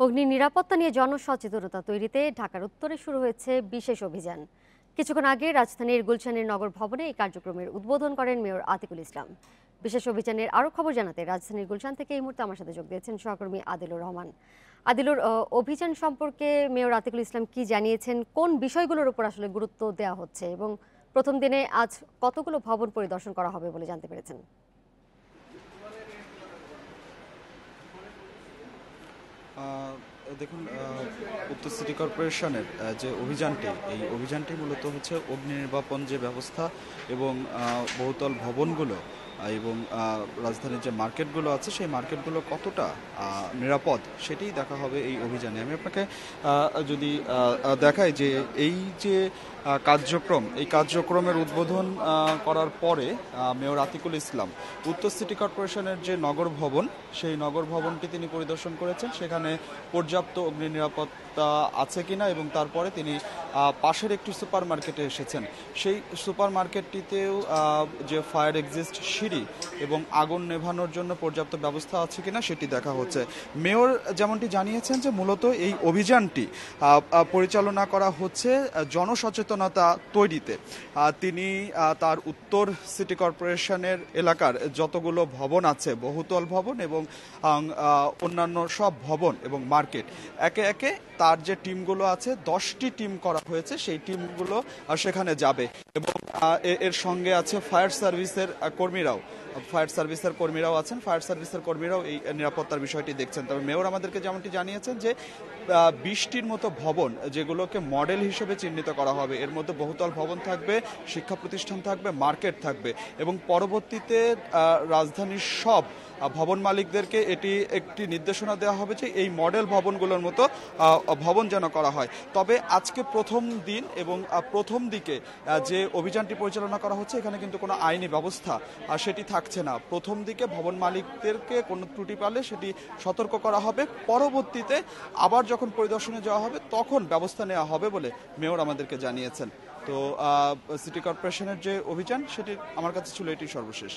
অগ্নি নিরাপত্তা নিয়ে জনসচেতনতা তৈরিতে ঢাকার উত্তরে শুরু হয়েছে বিশেষ অভিযান। কিছুক্ষণ আগে রাজধানীর গুলশানের নগর ভবনে এই কার্যক্রমের উদ্বোধন করেন মেয়র আতিকুল ইসলাম। বিশেষ অভিযানের আরও খবর জানাতে রাজধানীর গুলশান থেকে এই মুহূর্তে আমার সাথে যোগ দিয়েছেন সহকর্মী আদিলুর রহমান। আদিলুর অভিযান সম্পর্কে মেয়র আতিকুল ইসলাম কি জানিয়েছেন? কোন বিষয়গুলোর উপর আসলে গুরুত্ব দেওয়া হচ্ছে? এবং প্রথম দিনে আজ কতগুলো ভবন পরিদর্শন করা হবে বলে জানতে পেরেছেন? দেখুন উত্তর সিটি কর্পোরেশনের যে অভিযানটি, এই অভিযানটি মূলত হচ্ছে অগ্নি নির্বাপন যে ব্যবস্থা এবং বহুতল ভবনগুলো এবং রাজধানীর যে মার্কেটগুলো আছে, সেই মার্কেটগুলো কতটা নিরাপদ সেটাই দেখা হবে এই অভিযানে। আমি আপনাকে যদি দেখাই যে এই যে কার্যক্রম। এই কার্যক্রমের উদ্বোধন করার পরে মেয়র আতিকুল ইসলাম উত্তর সিটি কর্পোরেশনের যে নগর ভবন সেই নগর ভবনটি তিনি পরিদর্শন করেছেন। সেখানে পর্যাপ্ত অগ্নি নিরাপত্তা আছে কিনা এবং তারপরে তিনি পাশের একটি সুপার মার্কেটে এসেছেন। সেই সুপার মার্কেটটিতেও যে ফায়ার এক্সিস্ট সিঁড়ি এবং আগুন নেভানোর জন্য পর্যাপ্ত ব্যবস্থা আছে কিনা সেটি দেখা হচ্ছে। মেয়র যেমনটি জানিয়েছেন যে মূলত এই অভিযানটি পরিচালনা করা হচ্ছে আহ, জনসচেতনতা তৈরিতে। তিনি তার উত্তর সিটি কর্পোরেশনের এলাকার যতগুলো ভবন আছে, বহুতল ভবন এবং অন্যান্য সব ভবন এবং মার্কেট, একে একে তার যে টিমগুলো আছে, দশটি টিম করা হয়েছে, সেই টিমগুলো সেখানে যাবে এবং এর সঙ্গে আছে ফায়ার সার্ভিসের কর্মীরাও। ফায়ার সার্ভিসের কর্মীরাও আছেন, ফায়ার সার্ভিসের কর্মীরাও এই নিরাপত্তার বিষয়টি দেখছেন। তবে মেয়র আমাদেরকে যেমনটি জানিয়েছেন যে বিশটির মতো ভবন যেগুলোকে মডেল হিসেবে চিহ্নিত করা হবে, এর মধ্যে বহুতল ভবন থাকবে, শিক্ষা প্রতিষ্ঠান থাকবে, মার্কেট থাকবে এবং পরবর্তীতে রাজধানীর সব ভবন মালিকদেরকে এটি একটি নির্দেশনা দেওয়া হবে যে, এই মডেল ভবনগুলোর মতো ভবন যেন করা হয়। তবে আজকে প্রথম দিন এবং প্রথম দিকে যে অভিযানটি পরিচালনা করা হচ্ছে, এখানে কিন্তু কোনো আইনি ব্যবস্থা সেটি থাকছে না। প্রথম দিকে ভবন মালিকদেরকে কোনো ত্রুটি পালে সেটি সতর্ক করা হবে। পরবর্তীতে আবার যখন পরিদর্শনে যাওয়া হবে, তখন ব্যবস্থা নেওয়া হবে বলে মেয়র আমাদেরকে জানিয়েছেন। তো সিটি কর্পোরেশনের যে অভিযান, সেটি আমার কাছে ছিল এটি সর্বশেষ।